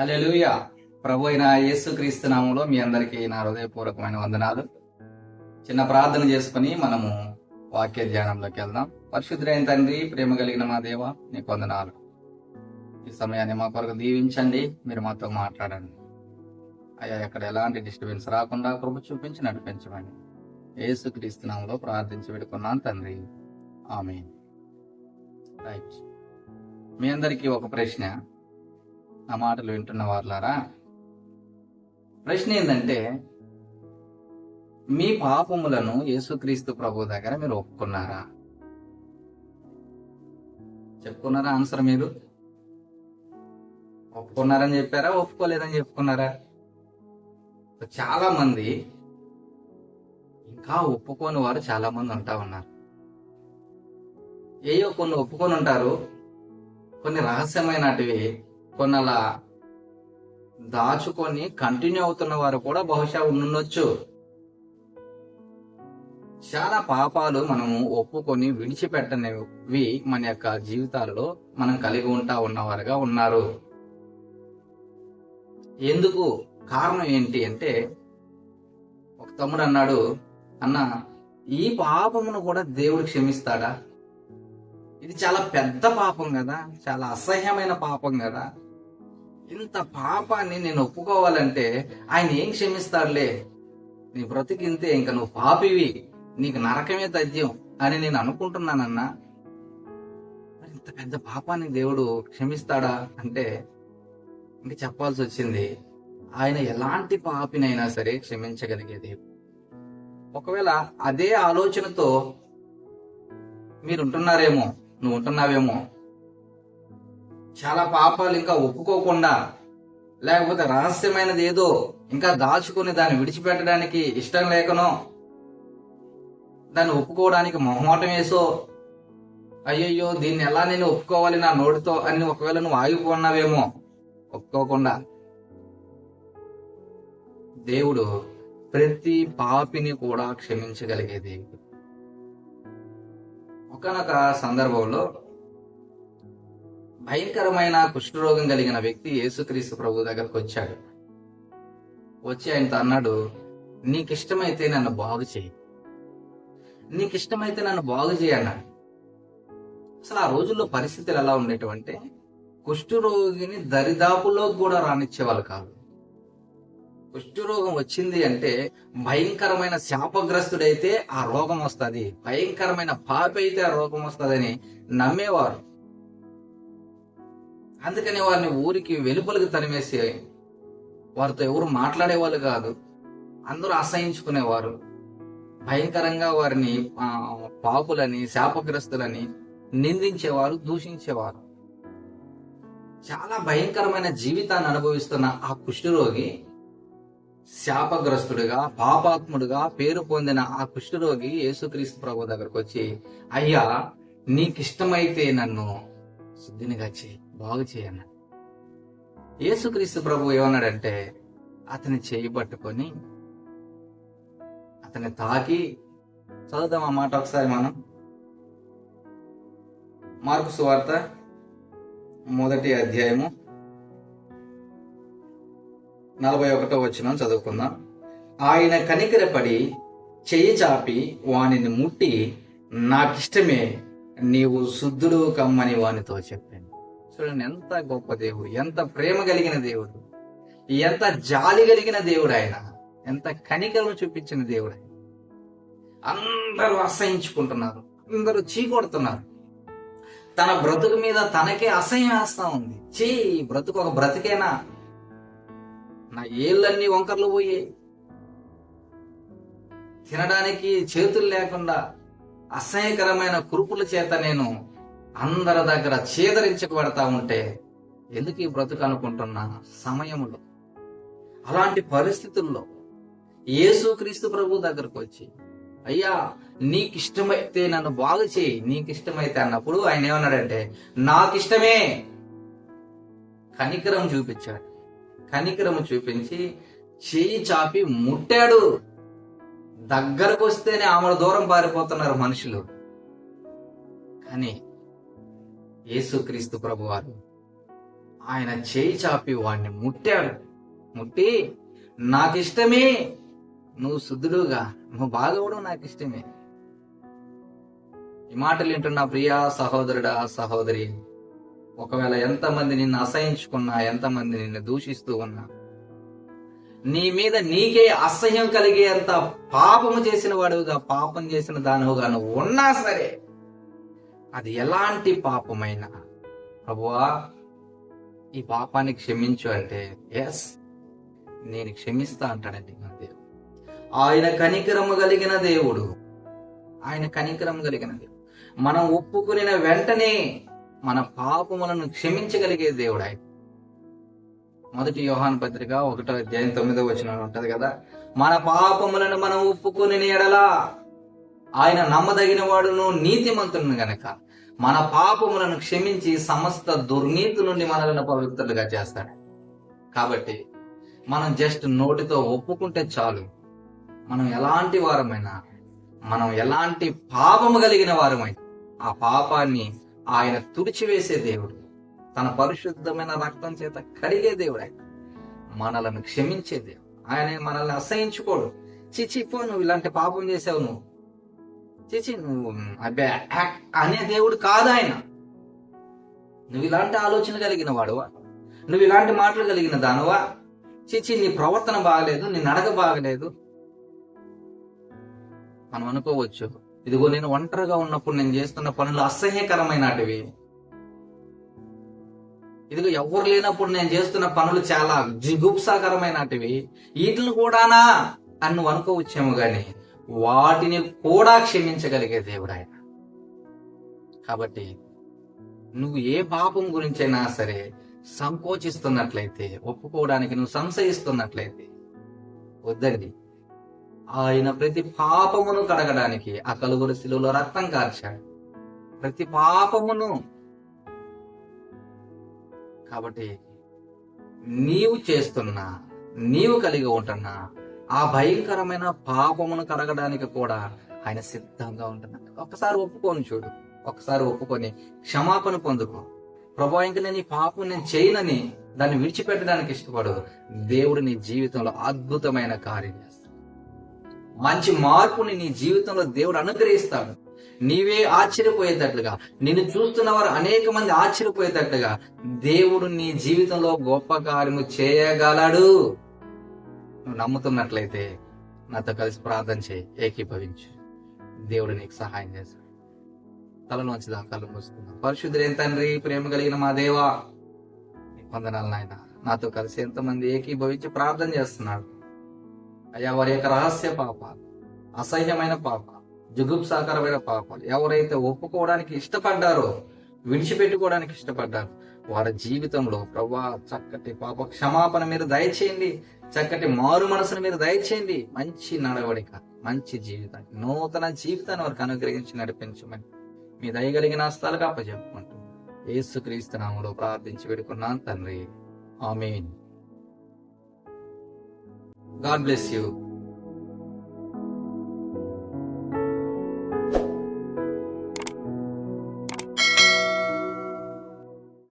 Hallelujah ప్రభు అయిన యేసుక్రీస్తు నామంలో మీ అందరికీ నా హృదయపూర్వకమైన వందనాలు. చిన్న ప్రార్థన చేసుకుని మనము వాక్య ధ్యానంలోకి వెళ్దాం. పరిశుద్ధులైన తండ్రి ప్రేమ కలిగిన మా దేవ నీకు వందనాలు. ఈ సమయాన్ని మా కొరకు దీవించండి. మీరు మాతో మాట్లాడండి. అయ్యా ఎక్కడ ఎలాంటి డిస్టర్బెన్స్ రాకుండా కృప చూపించి నడిపించమని యేసుక్రీస్తు నామంలో ప్రార్థించి పెడుకున్నాను తండ్రి. ఆమె రైట్. మీ అందరికీ ఒక ప్రశ్న. నా మాటలు వింటున్న వాళ్ళారా ప్రశ్న ఏంటంటే మీ పాపములను యేసుక్రీస్తు ప్రభు దగ్గర మీరు ఒప్పుకున్నారా? చెప్పుకున్నారా ఆన్సర్ మీరు? ఒప్పుకున్నారని చెప్పారా ఒప్పుకోలేదని చెప్పుకున్నారా? చాలా మంది ఇంకా ఒప్పుకోని వారు చాలా మంది ఉంటా ఉన్నారు. ఏయో కొన్ని ఒప్పుకొని ఉంటారు కొన్ని రహస్యమైనటివి కొన్ని అలా దాచుకొని కంటిన్యూ అవుతున్న వారు కూడా బహుశా ఉండొచ్చు చాలా పాపాలు మనము ఒప్పుకొని విడిచిపెట్టనివి మన యొక్క జీవితాల్లో మనం కలిగి ఉంటా ఉన్నవారుగా ఉన్నారు. ఎందుకు? కారణం ఏంటి అంటే ఒక తమ్ముడు అన్నాడు అన్న ఈ పాపమును కూడా దేవుడు క్షమిస్తాడా? ఇది చాలా పెద్ద పాపం కదా చాలా అసహ్యమైన పాపం కదా. ఇంత పాపాన్ని నేను ఒప్పుకోవాలంటే ఆయన ఏం క్షమిస్తాడులే నీ బ్రతికింతే ఇంకా నువ్వు పాపివి నీకు నరకమే తథ్యం అని నేను అనుకుంటున్నానన్నా. మరి ఇంత పెద్ద పాపాన్ని దేవుడు క్షమిస్తాడా అంటే ఇంక చెప్పాల్సి వచ్చింది. ఆయన ఎలాంటి పాపినైనా సరే క్షమించగలిగేది ఒకవేళ అదే ఆలోచనతో మీరు ఉంటున్నారేమో నువ్వు ఉంటున్నావేమో చాలా పాపాలు ఇంకా ఒప్పుకోకుండా లేకపోతే రహస్యమైనది ఏదో ఇంకా దాచుకుని దాన్ని విడిచిపెట్టడానికి ఇష్టం లేకనో దాన్ని ఒప్పుకోవడానికి మొహమాటం వేసో అయ్యయ్యో దీన్ని ఎలా నేను ఒప్పుకోవాలి నా నోటితో అని ఒకవేళ నువ్వు ఆగిపోన్నావేమో ఒప్పుకోకుండా. దేవుడు ప్రతి పాపిని కూడా క్షమించగలిగేది ఒకనొక సందర్భంలో భయంకరమైన కుష్ఠరోగం కలిగిన వ్యక్తి యేసుక్రీస్తు ప్రభు దగ్గరకు వచ్చాడు. వచ్చి ఆయనతో అన్నాడు నీకు ఇష్టమైతే నన్ను బాగు చేయి. నీకు ఇష్టమైతే నన్ను బాగు చేయి అన్నాడు. అసలు ఆ రోజుల్లో పరిస్థితులు ఎలా ఉండేటంటే కుష్ఠరోగిని దరిదాపులో కూడా రానిచ్చేవాళ్ళు కాదు. కుష్ఠరోగం వచ్చింది అంటే భయంకరమైన శాపగ్రస్తుడైతే ఆ రోగం వస్తుంది. భయంకరమైన పాపి అయితే ఆ రోగం వస్తుందని నమ్మేవారు. అందుకని వారిని ఊరికి వెలుపలికి తరిమేసి వారితో ఎవరు మాట్లాడేవాళ్ళు కాదు. అందరూ అసహించుకునేవారు. భయంకరంగా వారిని పాపులని శాపగ్రస్తులని నిందించేవారు దూషించేవారు. చాలా భయంకరమైన జీవితాన్ని అనుభవిస్తున్న ఆ కుష్ఠరోగి శాపగ్రస్తుడిగా పాపాత్ముడుగా పేరు పొందిన ఆ కుష్ఠరోగి యేసుక్రీస్తు ప్రభు దగ్గరకు వచ్చి అయ్యా నీకిష్టమైతే నన్ను శుద్ధినిగా చేయి బాగు చేయన్న యేసుక్రీస్తు ప్రభు ఏమన్నాడంటే అతని చేయి పట్టుకొని అతన్ని తాకి చదువుదాం ఆ మాట ఒకసారి మనం. మార్కు సువార్త మొదటి అధ్యాయము నలభై ఒకటో వచ్చిన చదువుకుందాం. ఆయన కనికరపడి చెయ్యి చాపి వానిని ముట్టి నాకిష్టమే నీవు శుద్ధుడు కమ్మని వానితో చెప్పాను. చూడండి ఎంత గొప్ప దేవుడు ఎంత ప్రేమ కలిగిన దేవుడు ఎంత జాలి కలిగిన దేవుడు ఆయన ఎంత కనికరం చూపించిన దేవుడు ఆయన. అందరూ అసహించుకుంటున్నారు అందరూ చీకొడుతున్నారు. తన బ్రతుకు మీద తనకే అసహ్యం వేస్తా ఉంది. చీ బ్రతుకు ఒక బ్రతికేనా? నా ఏళ్ళన్నీ వంకర్లు పోయి తినడానికి చేతులు లేకుండా అసహ్యకరమైన కురుపుల చేత నేను అందరి దగ్గర చేదరించబడతా ఉంటే ఎందుకు ఈ బ్రతుకు అనుకుంటున్నా సమయంలో అలాంటి పరిస్థితుల్లో యేసుక్రీస్తు ప్రభు దగ్గరకు వచ్చి అయ్యా నీకు ఇష్టమైతే నన్ను బాగు చేయి నీకు ఇష్టమైతే అన్నప్పుడు ఆయన ఏమన్నాడంటే నాకు ఇష్టమే కనికరం చూపించాడు. కనికరము చూపించి చేయి చాపి ముట్టాడు. దగ్గరకు వస్తేనే ఆమె దూరం పారిపోతున్నారు మనుషులు. కానీ యేసుక్రీస్తు ప్రభు వారు ఆయన చేయి చాపి వాడిని ముట్టాడు. ముట్టి నాకు ఇష్టమే నువ్వు శుద్ధుడుగా నువ్వు బాగవడం నాకు ఇష్టమే ఈ మాటలు వింటున్న ప్రియా సహోదరుడా సహోదరి ఒకవేళ ఎంతమంది నిన్ను అసహించుకున్నా ఎంతమంది నిన్ను దూషిస్తూ ఉన్నా నీ మీద నీకే అసహ్యం కలిగేంత పాపము చేసిన వాడుగా పాపం చేసిన దానివుగా నువ్వు ఉన్నా సరే అది ఎలాంటి పాపమైనా ప్రభువా ఈ పాపాన్ని క్షమించు అంటే ఎస్ నేను క్షమిస్తా అంటాడండి నా దేవుడు. ఆయన కనికరము కలిగిన దేవుడు. ఆయన కనికరం కలిగిన దేవుడు. మనం ఒప్పుకుని వెంటనే మన పాపములను క్షమించగలిగే దేవుడు ఆయన. మొదటి యోహాన్ పత్రిక ఒకటో అధ్యాయం తొమ్మిదో వచ్చిన ఉంటది కదా? మన పాపములను మనం ఒప్పుకుని ఎడలా ఆయన నమ్మదగిన వాడును నీతిమంతులను గనక మన పాపములను క్షమించి సమస్త దుర్నీతి నుండి మనలను పవిత్రులుగా చేస్తాడు. కాబట్టి మనం జస్ట్ నోటితో ఒప్పుకుంటే చాలు. మనం ఎలాంటి వారమైనా మనం ఎలాంటి పాపము కలిగిన వారమైనా ఆ పాపాన్ని ఆయన తుడిచివేసే దేవుడు. తన పరిశుద్ధమైన రక్తం చేత కడిగే దేవుడు. ఆయన మనలను క్షమించే దేవుడు. ఆయన మనల్ని అసహించుకోడు. చిచి పో నువ్వు ఇలాంటి పాపం చేసావు నువ్వు. చిచి నువ్వు అబ్బే అనే దేవుడు కాదు ఆయన. నువ్వు ఇలాంటి ఆలోచన కలిగిన వాడువా? నువ్వు ఇలాంటి మాటలు కలిగిన దానువా? చిచి నీ ప్రవర్తన బాగలేదు నీ నడక బాగలేదు. మనం అనుకోవచ్చు ఇదిగో నేను ఒంటరిగా ఉన్నప్పుడు నేను చేస్తున్న పనులు అసహ్యకరమైనటివి ఇదిగో ఎవరు లేనప్పుడు నేను చేస్తున్న పనులు చాలా జిగుప్సాకరమైనటివి వీటిని కూడానా అని నువ్వు అనుకోవచ్చేమో గాని వాటిని కూడా క్షమించగలిగే దేవుడు ఆయన. కాబట్టి నువ్వు ఏ పాపం గురించైనా సరే సంకోచిస్తున్నట్లయితే ఒప్పుకోవడానికి నువ్వు సంశయిస్తున్నట్లయితే వద్దండి. ఆయన ప్రతి పాపమును కడగడానికి ఆ కలుగురు శిలువలో రక్తం కార్చాడు. ప్రతి పాపమును. కాబట్టి నీవు చేస్తున్నా నీవు కలిగి ఉంటున్నా ఆ భయంకరమైన పాపమును కడగడానికి కూడా ఆయన సిద్ధంగా ఉంటున్నాడు. ఒకసారి ఒప్పుకొని చూడు. ఒకసారి ఒప్పుకొని క్షమాపణ పొందుకో. ప్రభా ఇంక నేను ఈ పాపం నేను చేయనని దాన్ని విడిచిపెట్టడానికి ఇష్టపడు దేవుడు నీ జీవితంలో అద్భుతమైన కార్యం చేస్తాడు. మంచి మార్పుని నీ జీవితంలో దేవుడు అనుగ్రహిస్తాడు. నీవే ఆశ్చర్యపోయేటట్లుగా నిన్ను చూస్తున్న వారు అనేక మంది ఆశ్చర్యపోయేటట్లుగా దేవుడు నీ జీవితంలో గొప్ప కార్యము చేయగలడు. నువ్వు నమ్ముతున్నట్లయితే నాతో కలిసి ప్రార్థన చేయి ఏకీభవించు. దేవుడు నీకు సహాయం చేస్తాడు. తలలోంచి దాకా మూసుకున్నా పరిశుద్ధులు పరిశుద్ధుడు తండ్రి ప్రేమ కలిగిన మా దేవా వందనాలు నాయన. నాతో కలిసి ఎంతమంది ఏకీభవించి ప్రార్థన చేస్తున్నాడు అయ్యా వారి యొక్క రహస్య పాపాలు అసహ్యమైన పాపాలు జుగుప్సాకరమైన పాపాలు. ఎవరైతే ఒప్పుకోవడానికి ఇష్టపడ్డారో విడిచిపెట్టుకోవడానికి ఇష్టపడ్డారు వారి జీవితంలో ప్రభా చక్కటి పాప క్షమాపణ మీద దయచేయండి చక్కటి మారు మనసును మీద దయచేయండి. మంచి నడవడిక మంచి జీవితాన్ని నూతన జీవితాన్ని వారికి అనుగ్రహించి నడిపించమని మీ దయగలిగిన హస్తాలుగా అప్పచెప్పుకుంటూ ఏసుక్రీస్తు నామంలో ప్రార్థించి పెడుకున్నాను తండ్రి. ఆమెన్. God bless you.